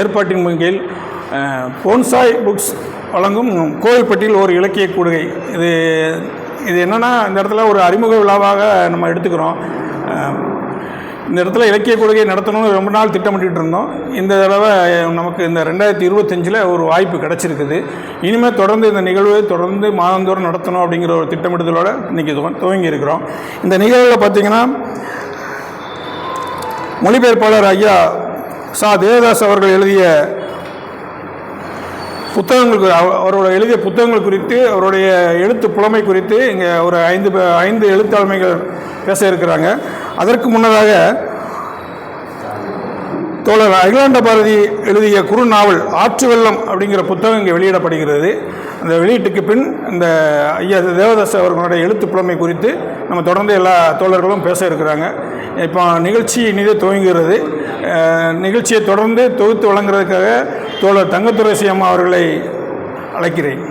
ஏற்பாட்டின் கீழ் bonsai books வழங்கும் கோவில்பட்டியில் ஒரு இலக்கிய கூடுகை. இது இது என்னென்னா இந்த இடத்துல ஒரு அறிமுக விழாவாக நம்ம எடுத்துக்கிறோம். இந்த இடத்துல இலக்கிய கொள்கை நடத்தணும்னு ரொம்ப நாள் திட்டமிட்டு இருந்தோம். இந்த தடவை நமக்கு இந்த ரெண்டாயிரத்தி இருபத்தஞ்சில் ஒரு வாய்ப்பு கிடச்சிருக்குது. இனிமேல் தொடர்ந்து இந்த நிகழ்வை தொடர்ந்து மாதந்தோறும் நடத்தணும் அப்படிங்கிற ஒரு திட்டமிடுதலோடு இன்றைக்கி துவங்கி இருக்கிறோம். இந்த நிகழ்வில் பார்த்திங்கன்னா மொழிபெயர்ப்பாளர் ஐயா சா. தேவதாஸ் அவர்கள் எழுதிய புத்தகங்கள் அவரோட எழுதிய புத்தகங்கள் குறித்து அவருடைய எழுத்து புலமை குறித்து இங்கே ஒரு ஐந்து ஐந்து எழுத்தாளமைகள் பேச இருக்கிறாங்க. அதற்கு முன்னதாக தோழர் அகிலாண்ட பாரதி எழுதிய குறுநாவல் ஆற்று வெள்ளம் அப்படிங்கிற புத்தகம் இங்கே வெளியிடப்படுகிறது. அந்த வெளியீட்டுக்கு பின் இந்த ஐயா தேவதாஸ் அவர்களுடைய எழுத்து புலமை குறித்து நம்ம தொடர்ந்து எல்லா தோழர்களும் பேச இருக்கிறாங்க. இப்போ நிகழ்ச்சி இனிதே துவங்குகிறது. நிகழ்ச்சியை தொடர்ந்து தொகுத்து வழங்குறதுக்காக தோழர் தங்கத்துரை அம்மா அவர்களை அழைக்கிறேன்.